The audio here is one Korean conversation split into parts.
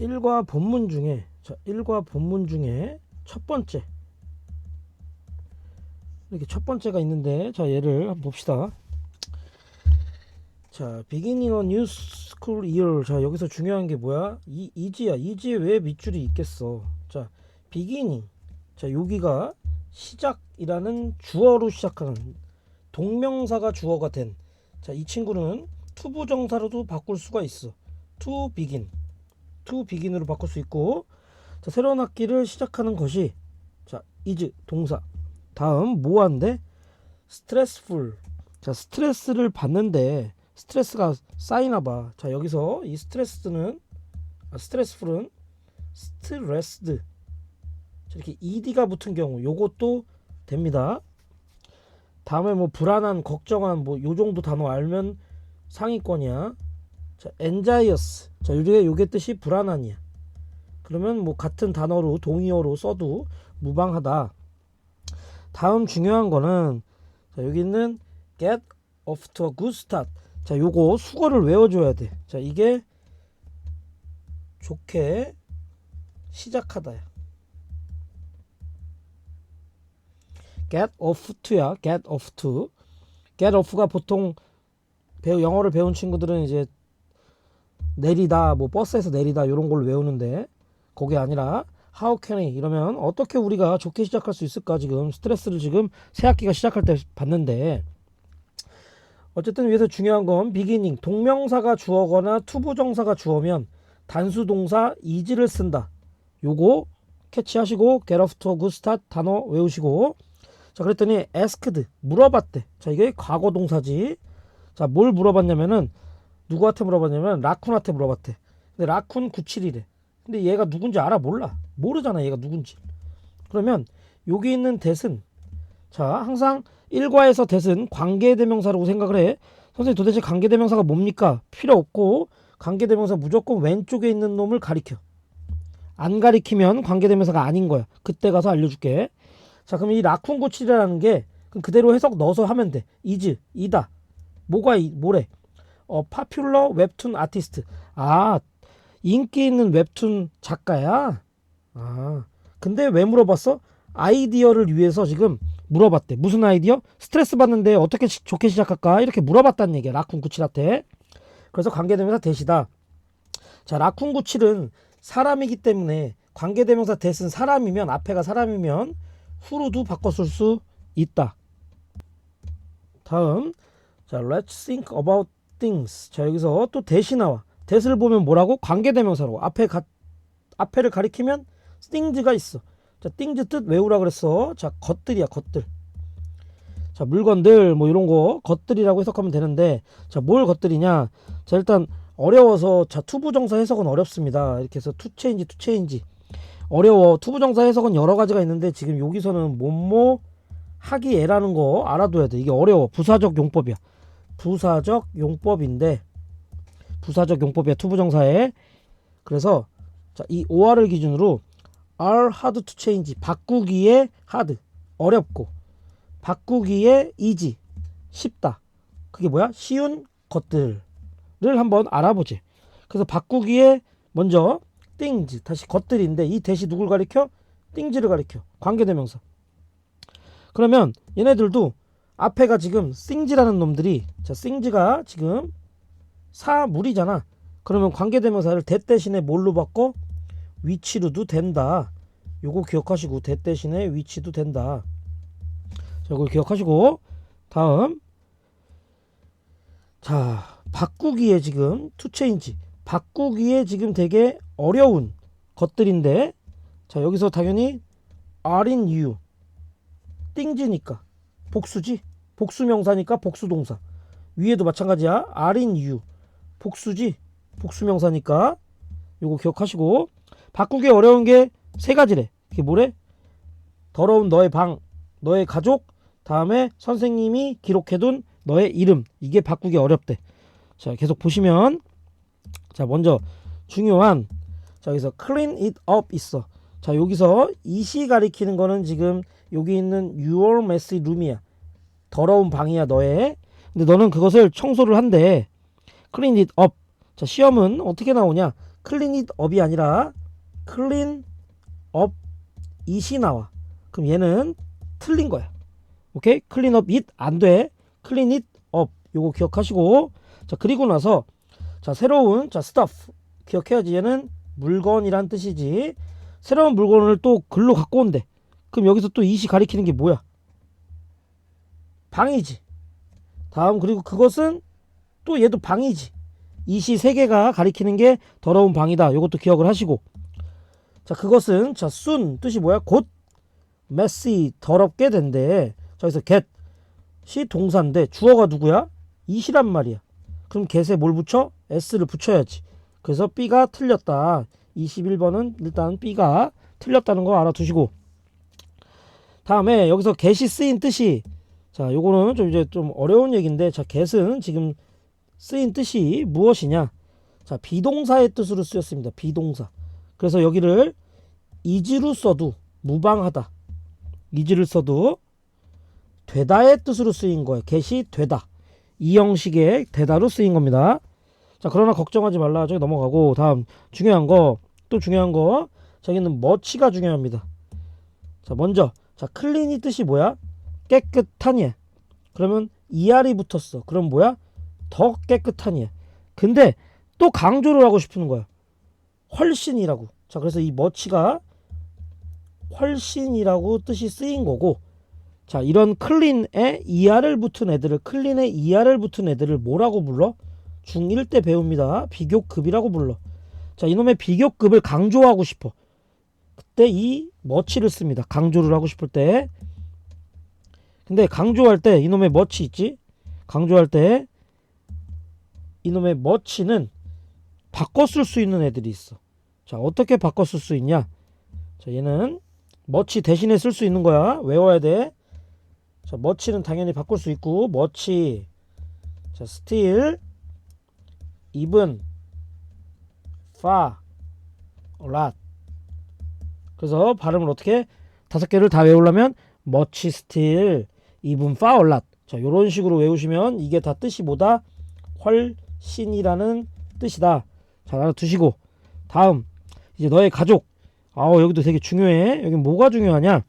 일과 본문 중에 자, 일과 본문 중에 첫 번째 이렇게 첫 번째가 있는데 자 얘를 한번 봅시다. 자, beginning a new school year. 자, 여기서 중요한 게 뭐야? 이 이지야. 이지에 왜 밑줄이 있겠어? 자, beginning. 자, 여기가 시작이라는 주어로 시작하는 동명사가 주어가 된. 자, 이 친구는 투부정사로도 바꿀 수가 있어. to begin. To begin으로 바꿀 수 있고. 자, 새로운 학기를 시작하는 것이 자, is 동사. 다음 뭐한데? stressful. 자, 스트레스를 받는데 스트레스가 쌓이나 봐. 자, 여기서 이 스트레스는 아, 스트레스풀은 스트레스드. 자, 이렇게 ed가 붙은 경우 요것도 됩니다. 다음에 뭐 불안한, 걱정한 뭐 요 정도 단어 알면 상위권이야. 자, anxious. 자, 요게 요게 뜻이 불안한이야. 그러면 뭐 같은 단어로 동의어로 써도 무방하다. 다음 중요한 거는 자, 여기 있는 get off to a good start. 자, 요거 수거를 외워 줘야 돼. 자, 이게 좋게 시작하다야. get off to야. get off to. get off가 보통 배우 영어를 배운 친구들은 이제 내리다, 뭐 버스에서 내리다 이런 걸 외우는데 그게 아니라 how can I 이러면 어떻게 우리가 좋게 시작할 수 있을까 지금 스트레스를 지금 새 학기가 시작할 때 받는데 어쨌든 위에서 중요한 건 비기닝 동명사가 주어거나 투부정사가 주어면 단수 동사 is를 쓴다. 요거 캐치하시고 get off to a good start 단어 외우시고 자 그랬더니 asked 물어봤대. 자 이게 과거 동사지. 자 뭘 물어봤냐면은 누구한테 물어봤냐면 라쿤한테 물어봤대. 근데 라쿤 97이래. 근데 얘가 누군지 알아 몰라. 모르잖아 얘가 누군지. 그러면 여기 있는 대은 자 항상 일과에서 대은 관계대명사라고 생각을 해. 선생님 도대체 관계대명사가 뭡니까? 필요 없고 관계대명사 무조건 왼쪽에 있는 놈을 가리켜. 안 가리키면 관계대명사가 아닌 거야. 그때 가서 알려줄게. 자 그럼 이 라쿤고치라는 게 그럼 그대로 해석 넣어서 하면 돼. 이즈 이다. 뭐가 이, 뭐래? 어 파퓰러 웹툰 아티스트. 아 인기 있는 웹툰 작가야. 아 근데 왜 물어봤어? 아이디어를 위해서 지금 물어봤대. 무슨 아이디어? 스트레스 받는데 어떻게 시- 좋게 시작할까? 이렇게 물어봤다는 얘기야. 라쿤 구칠한테. 그래서 관계대명사 대시다. 자, 라쿤 구칠은 사람이기 때문에 관계대명사 대신 사람이면 앞에가 사람이면 후로도 쓸수 있다. 다음 자, let's think about things. 자, 여기서 또 대시 나와. 대시를 보면 뭐라고? 관계대명사로. 앞에 가 앞에를 가리키면 things가 있어. 자, things 뜻 외우라 그랬어. 자, 것들이야, 것들. 자, 물건들 뭐 이런 거 것들이라고 해석하면 되는데 자, 뭘 것들이냐? 자, 일단 어려워서 자, 투부정사 해석은 어렵습니다. 이렇게 해서 투 체인지 투 체인지. 어려워. 투부정사 해석은 여러 가지가 있는데 지금 여기서는 뭐뭐 하기 애라는 거 알아둬야 돼. 이게 어려워. 부사적 용법이야. 부사적 용법인데 부사적 용법이야. 투부정사에. 그래서 자, 이 OR을 기준으로 are hard to change 바꾸기에 hard 어렵고 바꾸기에 easy 쉽다. 그게 뭐야? 쉬운 것들을 한번 알아보지. 그래서 바꾸기에 먼저 things 다시 것들인데 이 대시 누굴 가리켜? things를 가리켜. 관계대명사. 그러면 얘네들도 앞에가 지금 things라는 놈들이 자 things가 지금 사물이잖아. 그러면 관계대명사를 대 대신에 뭘로 바꿔? 위치로도 된다. 요거 기억하시고 대 대신에 위치도 된다. 자, 이걸 기억하시고 다음 자 바꾸기에 지금 투 체인지 바꾸기에 지금 되게 어려운 것들인데 자 여기서 당연히 in you 띵지니까 복수지 복수명사니까 복수동사. 위에도 마찬가지야. In you 복수지? 복수명사니까. 요거 기억하시고. 바꾸기 어려운 게 세 가지래. 그게 뭐래? 더러운 너의 방 너의 가족 다음에 선생님이 기록해둔 너의 이름. 이게 바꾸기 어렵대. 자 계속 보시면. 자 먼저 중요한. 자 여기서 clean it up 있어. 자 여기서 이시 가리키는 거는 지금 여기 있는 your messy room이야 더러운 방이야 너의 근데 너는 그것을 청소를 한대 clean it up 자, 시험은 어떻게 나오냐? 클린 잇 업이 아니라 클린 업 it이 나와. 그럼 얘는 틀린 거야. 오케이? 클린 업 it 안 돼. 클린 잇 업. 요거 기억하시고. 자, 그리고 나서 자, 새로운 자, stuff. 기억해야지. 얘는 물건이란 뜻이지. 새로운 물건을 또 글로 갖고 온대. 그럼 여기서 또 it이 가리키는 게 뭐야? 방이지. 다음 그리고 그것은 또 얘도 방이지. it이 세 개가 가리키는 게 더러운 방이다. 요것도 기억을 하시고. 자, 그것은 자, soon 뜻이 뭐야? 곧 messy 더럽게 된대. 자, 여기서 get이 동사인데 주어가 누구야? it이란 말이야. 그럼 get에 뭘 붙여? s를 붙여야지. 그래서 b가 틀렸다. 21번은 일단 b가 틀렸다는 거 알아두시고. 다음에 여기서 get이 쓰인 뜻이 자, 요거는 좀 이제 좀 어려운 얘기인데 자, get은 지금 쓰인 뜻이 무엇이냐? 자, 비동사의 뜻으로 쓰였습니다. 비동사. 그래서 여기를 is로 써도 무방하다. is를 써도 되다의 뜻으로 쓰인 거예요. get이 되다. 이 형식의 되다로 쓰인 겁니다. 자, 그러나 걱정하지 말라. 저기 넘어가고 다음 중요한 거 또 중요한 거 저기는 머치가 중요합니다. 자, 먼저 자, 클린이 뜻이 뭐야? 깨끗하니. 그러면 ER이 붙었어. 그럼 뭐야? 더 깨끗하니. 근데 또 강조를 하고 싶은 거야. 훨씬이라고. 자, 그래서 이 머치가 훨씬이라고 뜻이 쓰인 거고. 자, 이런 클린에 ER을 붙은 애들을 클린에 ER을 붙은 애들을 뭐라고 불러? 중1 때 배웁니다. 비교급이라고 불러. 자, 이놈의 비교급을 강조하고 싶어. 그때 이 머치를 씁니다. 강조를 하고 싶을 때. 근데 강조할 때 이놈의 머치 있지? 강조할 때 이놈의 머치는 바꿔 쓸 수 있는 애들이 있어. 자, 어떻게 바꿔 쓸 수 있냐? 자, 얘는 머치 대신에 쓸 수 있는 거야. 외워야 돼. 자, 머치는 당연히 바꿀 수 있고, 머치. 자, 스틸. even. far. lot. 그래서 발음을 어떻게 다섯 개를 다 외우려면 far, lot. 자, 요런 식으로 외우시면 이게 다 뜻이 뭐다? 훨씬이라는 뜻이다. 잘 알아두시고 다음 이제 너의 가족. 아우 여기도 되게 중요해. 여기 뭐가 중요하냐?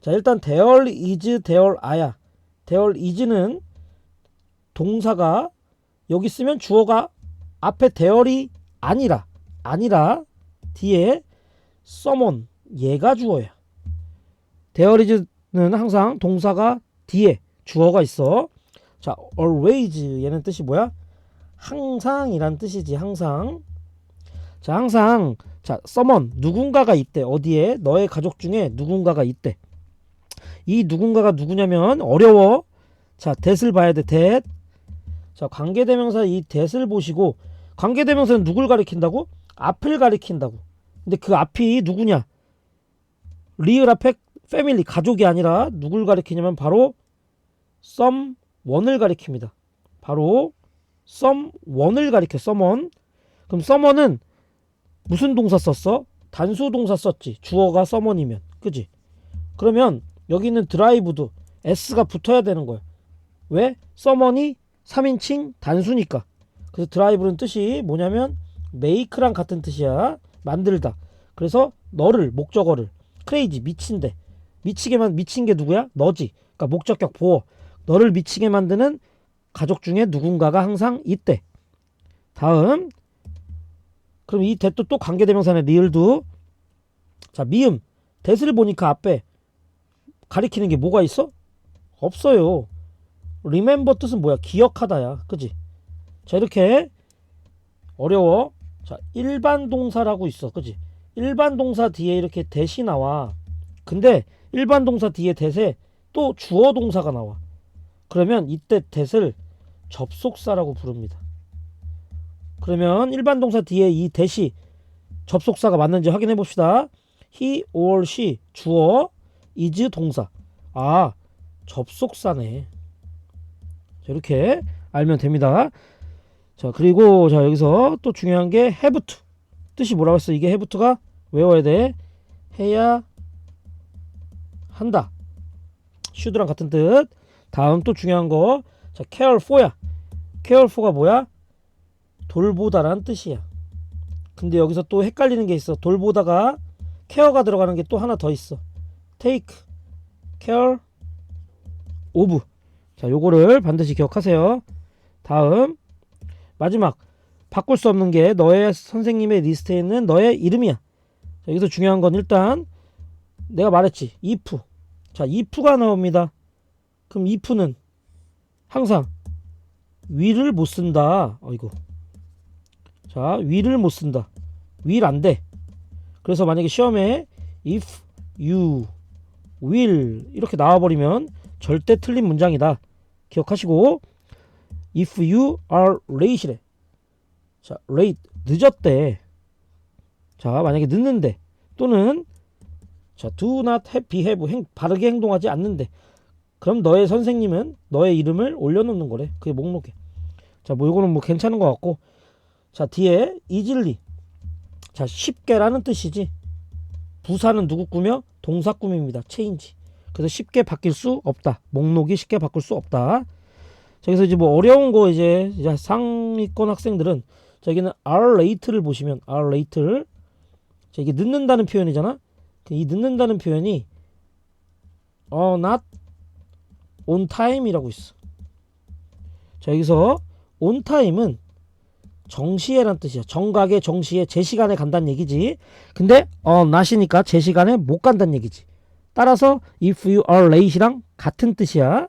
자 일단 there is there are야. there is는 동사가 여기 쓰면 주어가 앞에 there이 아니라 아니라 뒤에 someone 얘가 주어야. there is 는 항상 동사가 뒤에 주어가 있어. 자, always 얘는 뜻이 뭐야? 항상이란 뜻이지. 항상. 자, 항상 자, someone 누군가가 있대. 어디에? 너의 가족 중에 누군가가 있대. 이 누군가가 누구냐면 어려워. 자, that을 봐야 돼. that. 자, 관계대명사 이 that을 보시고 관계대명사는 누굴 가리킨다고? 앞을 가리킨다고. 근데 그 앞이 누구냐? 리을 앞에 패밀리 가족이 아니라 누굴 가리키냐면 바로 some 원을 가리킵니다. 바로 someone을 가리켜 someone. 그럼 someone은 무슨 동사 썼어? 단수 동사 썼지. 주어가 someone이면. 그지? 그러면 여기 있는 드라이브도 s가 붙어야 되는 거야. 왜? someone이 3인칭 단수니까. 그래서 드라이브는 뜻이 뭐냐면 make랑 같은 뜻이야. 만들다. 그래서 너를 목적어를 crazy 미친데 미치게만 미친 게 누구야? 너지. 그러니까 목적격 보어. 너를 미치게 만드는 가족 중에 누군가가 항상 있대. 다음. 그럼 이 대도 또 관계대명사네 리을도. 자, 미음. 대를 보니까 앞에 가리키는 게 뭐가 있어? 없어요. remember 뜻은 뭐야? 기억하다야. 그지? 자, 이렇게 어려워. 자, 일반 동사라고 있어. 그지? 일반 동사 뒤에 이렇게 대시 나와. 근데 일반 동사 뒤에 대세 또 주어 동사가 나와. 그러면 이때 that을 접속사라고 부릅니다. 그러면 일반 동사 뒤에 이 that이 접속사가 맞는지 확인해 봅시다. he or she 주어 is 동사. 아, 접속사네. 자, 이렇게 알면 됩니다. 자, 그리고 자, 여기서 또 중요한 게 have to. 뜻이 뭐라고 했어? 이게 have to가 외워야 돼. 해야 한다. should랑 같은 뜻. 다음 또 중요한 거. 자, care for가 뭐야? 돌보다라는 뜻이야. 근데 여기서 또 헷갈리는 게 있어. 돌보다가 케어가 들어가는 게 또 하나 더 있어. take care of. 자, 요거를 반드시 기억하세요. 다음 마지막 바꿀 수 없는 게 너의 선생님의 리스트에 있는 너의 이름이야. 자, 여기서 중요한 건 일단 내가 말했지. if. 자, if가 나옵니다. 그럼 if는 항상 will을 못 쓴다. 어이구. 자, will을 못 쓴다. will 안 돼. 그래서 만약에 시험에 if you will 이렇게 나와버리면 절대 틀린 문장이다. 기억하시고 if you are late래. 자, late 늦었대. 자, 만약에 늦는데 또는 자, do not have, behave 행, 바르게 행동하지 않는데 그럼 너의 선생님은 너의 이름을 올려놓는 거래. 그게 목록에. 자, 뭐 이거는 뭐 괜찮은 것 같고 자, 뒤에 easily 자, 쉽게라는 뜻이지. 부사는 누구 꾸며? 동사 꾸밉니다. change. 그래서 쉽게 바뀔 수 없다. 목록이 쉽게 바꿀 수 없다. 자, 그래서 이제 뭐 어려운 거 이제, 이제 상위권 학생들은 자, 여기는 are late를 보시면 are late를 자, 이게 늦는다는 표현이잖아. 그이 늦는다는 표현이 어 not on time이라고 있어. 자, 여기서 on time은 정시에란 뜻이야. 정각에 정시에 제 시간에 간다는 얘기지. 근데 어 not이니까 제 시간에 못 간다는 얘기지. 따라서 if you are late이랑 같은 뜻이야.